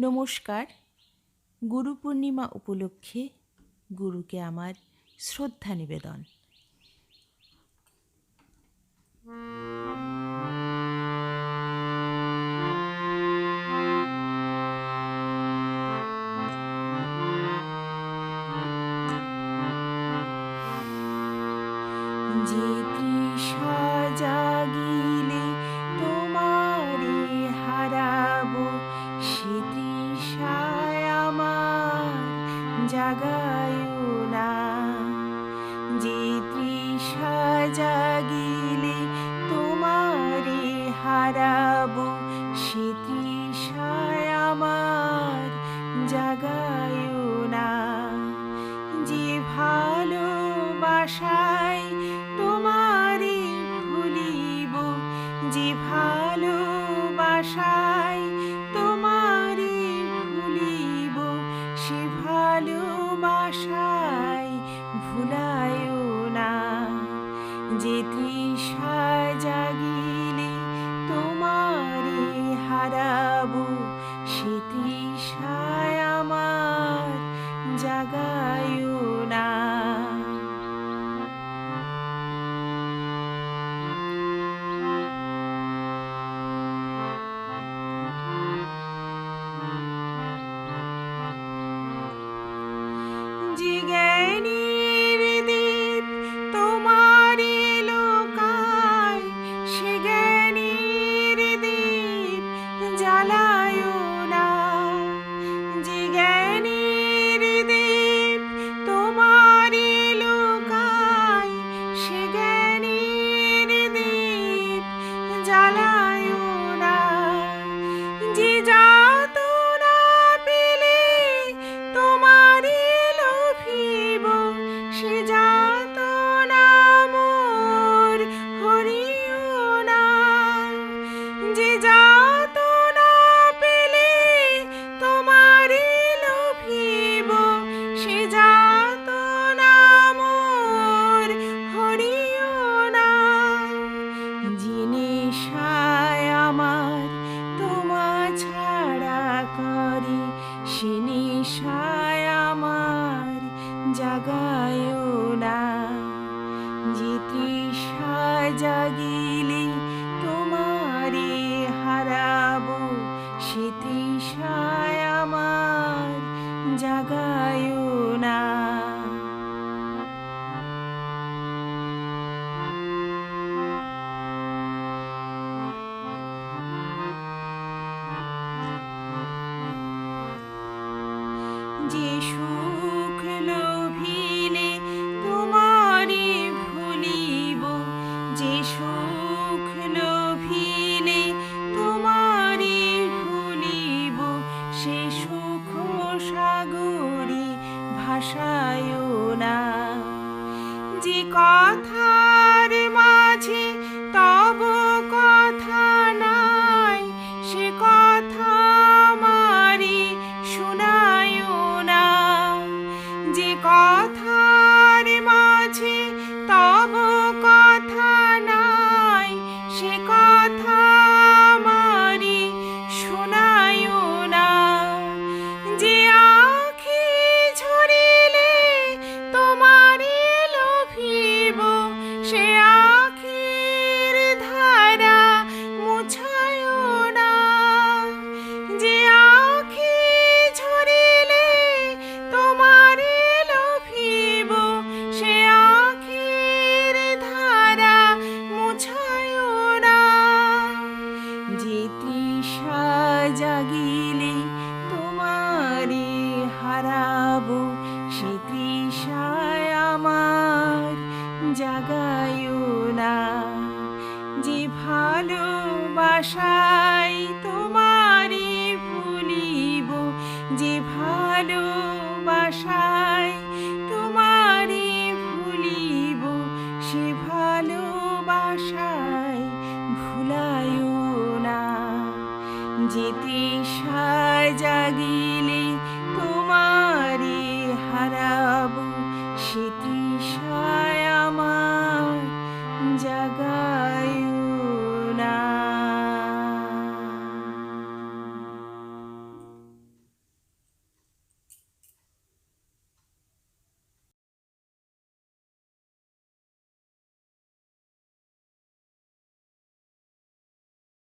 নমস্কার। গুরু পূর্ণিমা উপলক্ষে গুরুকে আমার শ্রদ্ধা নিবেদন। ভালোবাসায় তোমারে ভুলিব সে ভালোবাসায় ভুলায়ও না। যে তৃষা যেও না। জিতৃষা জাগিলে তোমারে হারাবো। সে তৃষায় আমার জাগায়ও না। ভাষায় না। যে কথার মাঝে তব কথা নাই, সে কথা মারি শোনায় না। যে কথা জাগিলে তোমারি হারাব? সে আমার জাগায় না। যে ভালোবাসা জিতে সায় জাগিলে তোমার